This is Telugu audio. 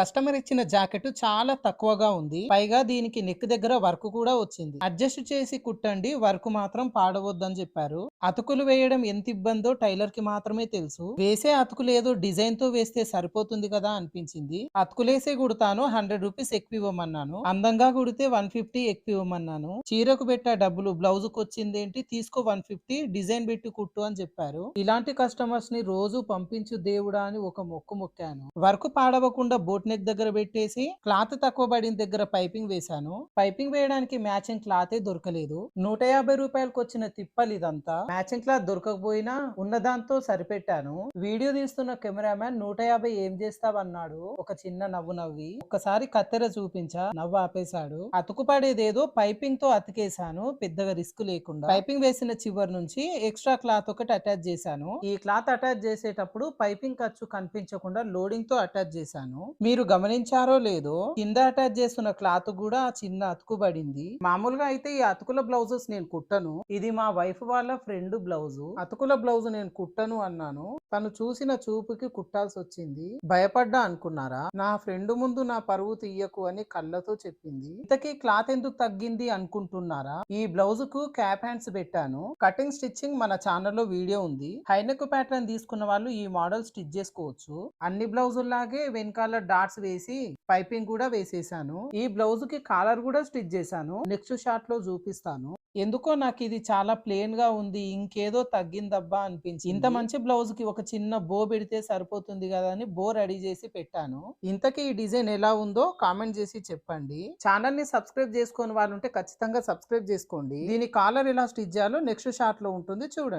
కస్టమర్ ఇచ్చిన జాకెట్ చాలా తక్కువగా ఉంది. పైగా దీనికి నెక్ దగ్గర వర్క్ కూడా వచ్చింది. అడ్జస్ట్ చేసి కుట్టండి. వర్క్ మాత్రం పాడవద్దని చెప్పారు. అతుకులు వేయడం ఎంత ఇబ్బందో టైలర్కి మాత్రమే తెలుసు. వేసే అతుకులు ఏదో డిజైన్తో వేస్తే సరిపోతుంది కదా అనిపించింది. అతుకులేసే కుడతాను. హండ్రెడ్ రూపీస్ ఎక్కువ ఇవ్వమన్నాను. అందంగా కుడితే వన్ ఫిఫ్టీ ఎక్కువ ఇవ్వమన్నాను. చీరకు పెట్టా డబ్బులు బ్లౌజ్కు వచ్చిందేంటి తీసుకో వన్ ఫిఫ్టీ డిజైన్ పెట్టి కుట్టు అని చెప్పారు. ఇలాంటి కస్టమర్స్ని రోజు పంపించు దేవుడా అని ఒక మొక్కు మొక్కాను. వర్క్ పాడవకుండా బోట్ నెక్ దగ్గర పెట్టేసి క్లాత్ తక్కువ పడిన దగ్గర పైపింగ్ వేశాను. పైపింగ్ వేయడానికి మ్యాచింగ్ క్లాతే దొరకలేదు. నూట యాభై రూపాయలకు వచ్చిన తిప్పలు ఇదంతా. మ్యాచింగ్ క్లాత్ దొరకకపోయినా ఉన్న దాంతో సరిపెట్టాను. వీడియో తీస్తున్న కెమెరామ్యాన్ నూట యాభై ఏం చేస్తావన్నాడు? ఒక చిన్న నవ్వు నవ్వి ఒకసారి కత్తెర చూపించా నవ్వు ఆపేశాడు. అతుకుపడేదేదో పైపింగ్తో అతికేశాను పెద్దగా రిస్క్ లేకుండా. పైపింగ్ వేసిన చివరి నుంచి ఎక్స్ట్రా క్లాత్ ఒకటి అటాచ్ చేశాను. ఈ క్లాత్ అటాచ్ చేసేటప్పుడు పైపింగ్ ఖర్చు కనిపించకుండా లోడింగ్తో అటాచ్ చేశాను. మీరు గమనించారో లేదో కింద అటాచ్ చేస్తున్న క్లాత్ కూడా చిన్న అతుకు పడింది. మామూలుగా అయితే ఈ అతుకుల బ్లౌజెస్ నేను కుట్టను. ఇది మా వైఫ్ వాళ్ళ ఫ్రెండ్ బ్లౌజ్. అతుకుల బ్లౌజ్ నేను కుట్టను అన్నాను. తను చూసిన చూపుకి కుట్టాల్సి వచ్చింది భయపడ్డా అనుకున్నారా? నా ఫ్రెండ్ ముందు నా పరువు తీయకు అని కళ్ళతో చెప్పింది. ఇంతకీ క్లాత్ ఎందుకు తగ్గింది అనుకుంటున్నారా? ఈ బ్లౌజ్కు క్యాప్ హ్యాండ్స్ పెట్టాను. కటింగ్ స్టిచ్చింగ్ మన ఛానల్లో వీడియో ఉంది. హైనెక్ ప్యాటర్న్ తీసుకున్న వాళ్ళు ఈ మోడల్ స్టిచ్ చేసుకోవచ్చు. అన్ని బ్లౌజుల్లాగే వెనకాల డాట్స్ వేసి పైపింగ్ కూడా వేసేసాను. ఈ బ్లౌజ్కి కాలర్ కూడా స్టిచ్ చేశాను. నెక్స్ట్ షాట్లో చూపిస్తాను. ఎందుకో నాకు ఇది చాలా ప్లేన్గా ఉంది ఇంకేదో తగ్గిందబ్బా అనిపించింది ఇంత మంచి బ్లౌజ్కి ఒక చిన్న బో పెడితే సరిపోతుంది కదా అని బో రెడీ చేసి పెట్టాను. ఇంతకీ ఈ డిజైన్ ఎలా ఉందో కామెంట్ చేసి చెప్పండి. ఛానల్ని సబ్స్క్రైబ్ చేసుకోని వాళ్ళు ఉంటే ఖచ్చితంగా సబ్స్క్రైబ్ చేసుకోండి. దీని కాలర్ ఎలా స్టిచ్ చేయాలో నెక్స్ట్ షాట్లో ఉంటుంది చూడండి.